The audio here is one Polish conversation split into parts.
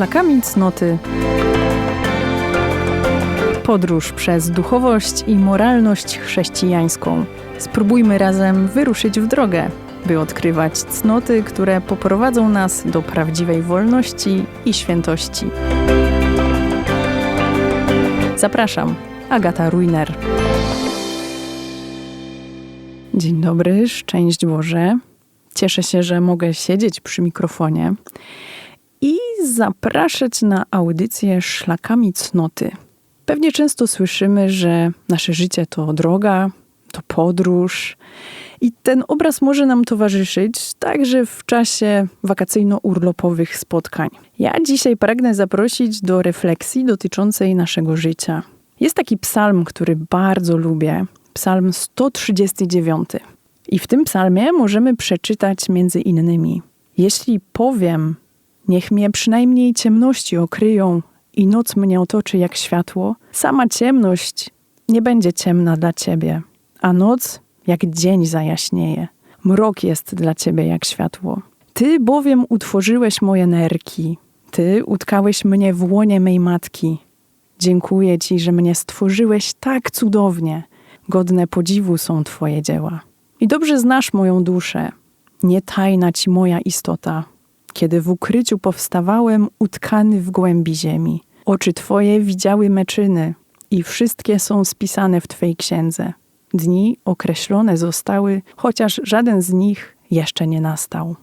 Szlakami cnoty. Podróż przez duchowość i moralność chrześcijańską. Spróbujmy razem wyruszyć w drogę, by odkrywać cnoty, które poprowadzą nas do prawdziwej wolności i świętości. Zapraszam, Agata Ruiner. Dzień dobry, szczęść Boże. Cieszę się, że mogę siedzieć przy mikrofonie zapraszać na audycję Szlakami Cnoty. Pewnie często słyszymy, że nasze życie to droga, to podróż. I ten obraz może nam towarzyszyć także w czasie wakacyjno-urlopowych spotkań. Ja dzisiaj pragnę zaprosić do refleksji dotyczącej naszego życia. Jest taki psalm, który bardzo lubię, psalm 139. I w tym psalmie możemy przeczytać między innymi: Jeśli powiem, niech mnie przynajmniej ciemności okryją i noc mnie otoczy jak światło, sama ciemność nie będzie ciemna dla ciebie, a noc jak dzień zajaśnieje. Mrok jest dla ciebie jak światło. Ty bowiem utworzyłeś moje nerki, ty utkałeś mnie w łonie mej matki. Dziękuję ci, że mnie stworzyłeś tak cudownie. Godne podziwu są twoje dzieła. I dobrze znasz moją duszę. Nie tajna ci moja istota. Kiedy w ukryciu powstawałem, utkany w głębi ziemi. Oczy twoje widziały meczyny i wszystkie są spisane w twej księdze. Dni określone zostały, chociaż żaden z nich jeszcze nie nastał.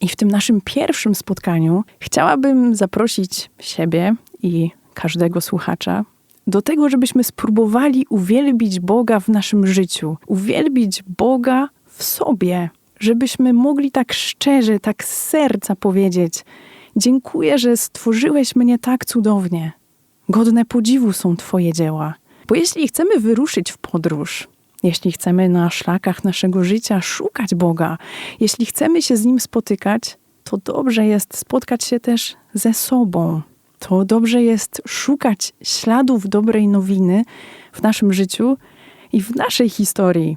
I w tym naszym pierwszym spotkaniu chciałabym zaprosić siebie i każdego słuchacza do tego, żebyśmy spróbowali uwielbić Boga w naszym życiu, uwielbić Boga w sobie, żebyśmy mogli tak szczerze, tak z serca powiedzieć: Dziękuję, że stworzyłeś mnie tak cudownie. Godne podziwu są Twoje dzieła. Bo jeśli chcemy wyruszyć w podróż, jeśli chcemy na szlakach naszego życia szukać Boga, jeśli chcemy się z Nim spotykać, to dobrze jest spotkać się też ze sobą. To dobrze jest szukać śladów dobrej nowiny w naszym życiu i w naszej historii.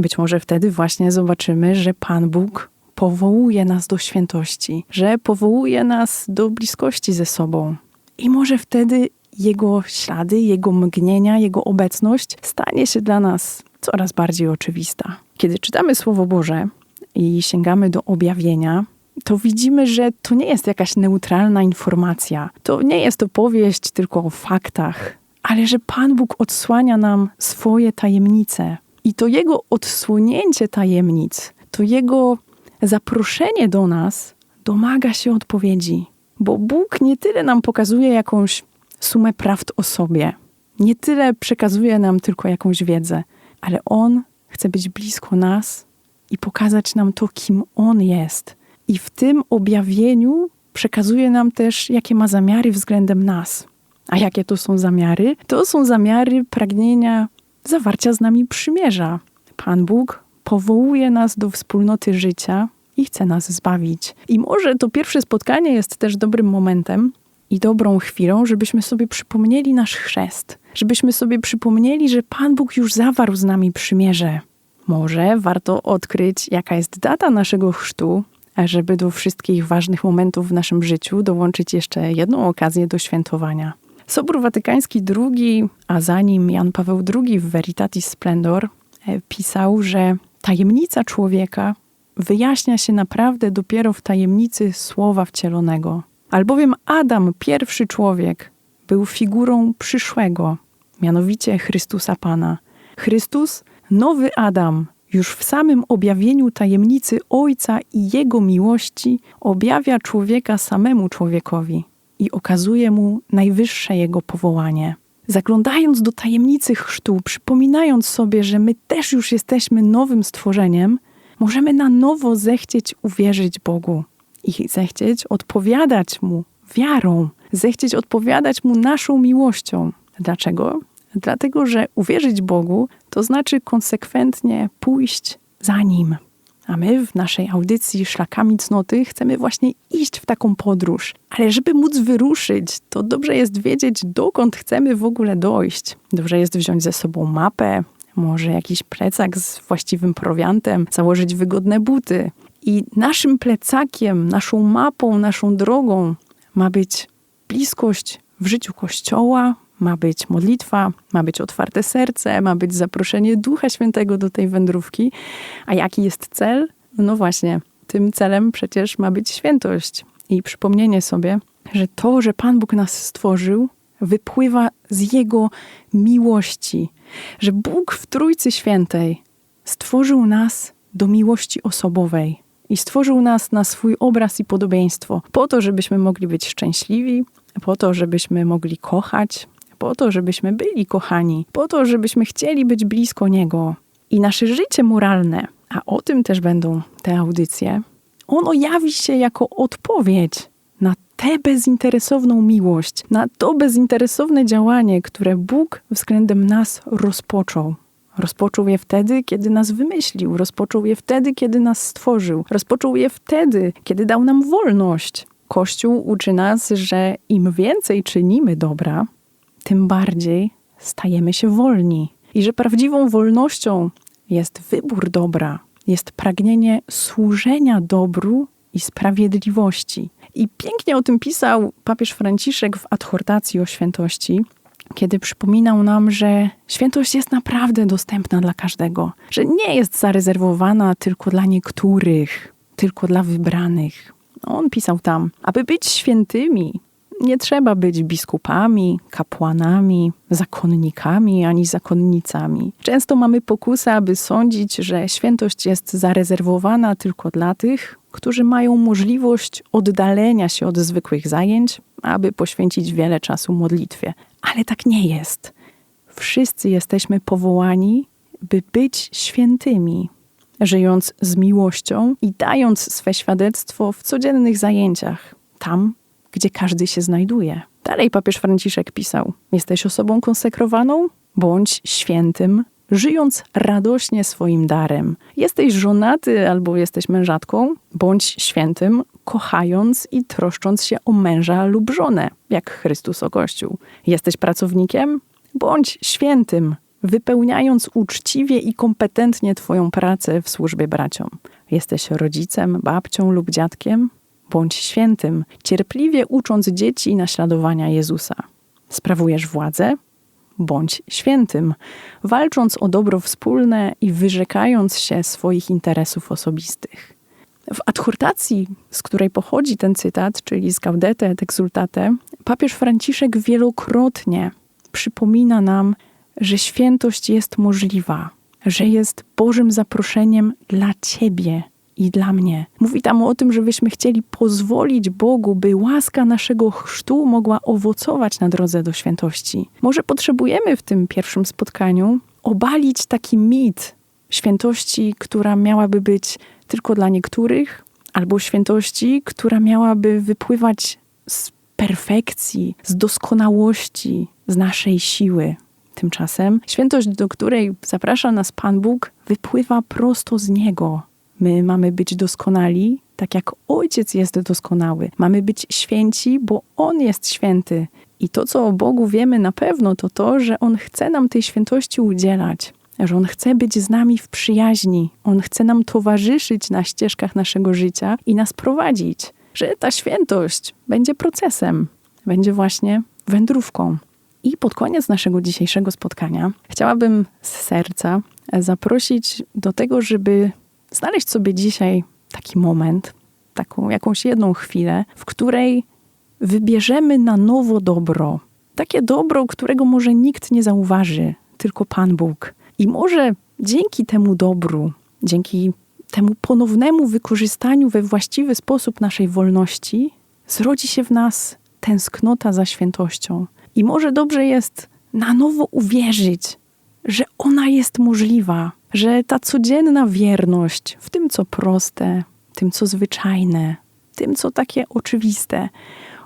Być może wtedy właśnie zobaczymy, że Pan Bóg powołuje nas do świętości, że powołuje nas do bliskości ze sobą. I może wtedy Jego ślady, Jego mgnienia, Jego obecność stanie się dla nas coraz bardziej oczywista. Kiedy czytamy Słowo Boże i sięgamy do objawienia, to widzimy, że to nie jest jakaś neutralna informacja. To nie jest opowieść tylko o faktach, ale że Pan Bóg odsłania nam swoje tajemnice. I to Jego odsłonięcie tajemnic, to Jego zaproszenie do nas domaga się odpowiedzi. Bo Bóg nie tyle nam pokazuje jakąś sumę prawd o sobie, nie tyle przekazuje nam tylko jakąś wiedzę, ale On chce być blisko nas i pokazać nam to, kim On jest. I w tym objawieniu przekazuje nam też, jakie ma zamiary względem nas. A jakie to są zamiary? To są zamiary pragnienia zawarcia z nami przymierza. Pan Bóg powołuje nas do wspólnoty życia i chce nas zbawić. I może to pierwsze spotkanie jest też dobrym momentem i dobrą chwilą, żebyśmy sobie przypomnieli nasz chrzest, żebyśmy sobie przypomnieli, że Pan Bóg już zawarł z nami przymierze. Może warto odkryć, jaka jest data naszego chrztu, żeby do wszystkich ważnych momentów w naszym życiu dołączyć jeszcze jedną okazję do świętowania. Sobór Watykański II, a za nim Jan Paweł II w Veritatis Splendor e, pisał, że tajemnica człowieka wyjaśnia się naprawdę dopiero w tajemnicy słowa wcielonego. Albowiem Adam, pierwszy człowiek, był figurą przyszłego, mianowicie Chrystusa Pana. Chrystus, nowy Adam, już w samym objawieniu tajemnicy Ojca i Jego miłości objawia człowieka samemu człowiekowi i okazuje mu najwyższe Jego powołanie. Zaglądając do tajemnicy chrztu, przypominając sobie, że my też już jesteśmy nowym stworzeniem, możemy na nowo zechcieć uwierzyć Bogu i zechcieć odpowiadać Mu wiarą, zechcieć odpowiadać Mu naszą miłością. Dlaczego? Dlatego, że uwierzyć Bogu to znaczy konsekwentnie pójść za Nim. A my w naszej audycji Szlakami Cnoty chcemy właśnie iść w taką podróż. Ale żeby móc wyruszyć, to dobrze jest wiedzieć, dokąd chcemy w ogóle dojść. Dobrze jest wziąć ze sobą mapę, może jakiś plecak z właściwym prowiantem, założyć wygodne buty. I naszym plecakiem, naszą mapą, naszą drogą ma być bliskość w życiu Kościoła, ma być modlitwa, ma być otwarte serce, ma być zaproszenie Ducha Świętego do tej wędrówki. A jaki jest cel? No właśnie, tym celem przecież ma być świętość i przypomnienie sobie, że to, że Pan Bóg nas stworzył, wypływa z Jego miłości, że Bóg w Trójcy Świętej stworzył nas do miłości osobowej i stworzył nas na swój obraz i podobieństwo, po to, żebyśmy mogli być szczęśliwi, po to, żebyśmy mogli kochać, po to, żebyśmy byli kochani, po to, żebyśmy chcieli być blisko Niego. I nasze życie moralne, a o tym też będą te audycje, ono jawi się jako odpowiedź na tę bezinteresowną miłość, na to bezinteresowne działanie, które Bóg względem nas rozpoczął. Rozpoczął je wtedy, kiedy nas wymyślił, rozpoczął je wtedy, kiedy nas stworzył, rozpoczął je wtedy, kiedy dał nam wolność. Kościół uczy nas, że im więcej czynimy dobra, tym bardziej stajemy się wolni. I że prawdziwą wolnością jest wybór dobra, jest pragnienie służenia dobru i sprawiedliwości. I pięknie o tym pisał papież Franciszek w adhortacji o świętości, kiedy przypominał nam, że świętość jest naprawdę dostępna dla każdego, że nie jest zarezerwowana tylko dla niektórych, tylko dla wybranych. On pisał tam, aby być świętymi, nie trzeba być biskupami, kapłanami, zakonnikami ani zakonnicami. Często mamy pokusę, aby sądzić, że świętość jest zarezerwowana tylko dla tych, którzy mają możliwość oddalenia się od zwykłych zajęć, aby poświęcić wiele czasu modlitwie. Ale tak nie jest. Wszyscy jesteśmy powołani, by być świętymi, żyjąc z miłością i dając swe świadectwo w codziennych zajęciach, tam, gdzie każdy się znajduje. Dalej papież Franciszek pisał: Jesteś osobą konsekrowaną? Bądź świętym, żyjąc radośnie swoim darem. Jesteś żonaty albo jesteś mężatką? Bądź świętym, kochając i troszcząc się o męża lub żonę, jak Chrystus o Kościół. Jesteś pracownikiem? Bądź świętym, wypełniając uczciwie i kompetentnie Twoją pracę w służbie braciom. Jesteś rodzicem, babcią lub dziadkiem? Bądź świętym, cierpliwie ucząc dzieci naśladowania Jezusa. Sprawujesz władzę? Bądź świętym, walcząc o dobro wspólne i wyrzekając się swoich interesów osobistych. W adhortacji, z której pochodzi ten cytat, czyli z Gaudete et Exultate, papież Franciszek wielokrotnie przypomina nam, że świętość jest możliwa, że jest Bożym zaproszeniem dla Ciebie, i dla mnie. Mówi tam o tym, żebyśmy chcieli pozwolić Bogu, by łaska naszego chrztu mogła owocować na drodze do świętości. Może potrzebujemy w tym pierwszym spotkaniu obalić taki mit świętości, która miałaby być tylko dla niektórych, albo świętości, która miałaby wypływać z perfekcji, z doskonałości, z naszej siły. Tymczasem świętość, do której zaprasza nas Pan Bóg, wypływa prosto z Niego, My mamy być doskonali, tak jak Ojciec jest doskonały. Mamy być święci, bo On jest święty. I to, co o Bogu wiemy na pewno, to to, że On chce nam tej świętości udzielać, że On chce być z nami w przyjaźni, On chce nam towarzyszyć na ścieżkach naszego życia i nas prowadzić, że ta świętość będzie procesem, będzie właśnie wędrówką. I pod koniec naszego dzisiejszego spotkania chciałabym z serca zaprosić do tego, żeby znaleźć sobie dzisiaj taki moment, taką jakąś jedną chwilę, w której wybierzemy na nowo dobro. Takie dobro, którego może nikt nie zauważy, tylko Pan Bóg. I może dzięki temu dobru, dzięki temu ponownemu wykorzystaniu we właściwy sposób naszej wolności, zrodzi się w nas tęsknota za świętością. I może dobrze jest na nowo uwierzyć, że ona jest możliwa, że ta codzienna wierność w tym, co proste, tym, co zwyczajne, tym, co takie oczywiste,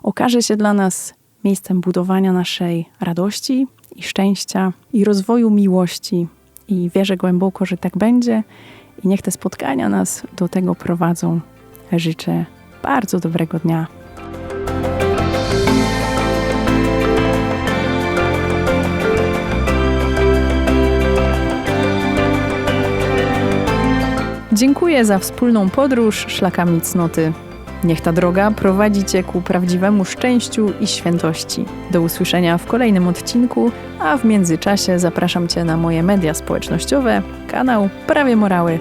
okaże się dla nas miejscem budowania naszej radości i szczęścia i rozwoju miłości. I wierzę głęboko, że tak będzie. I niech te spotkania nas do tego prowadzą. Życzę bardzo dobrego dnia. Dziękuję za wspólną podróż szlakami cnoty. Niech ta droga prowadzi Cię ku prawdziwemu szczęściu i świętości. Do usłyszenia w kolejnym odcinku, a w międzyczasie zapraszam Cię na moje media społecznościowe, kanał Prawie Morały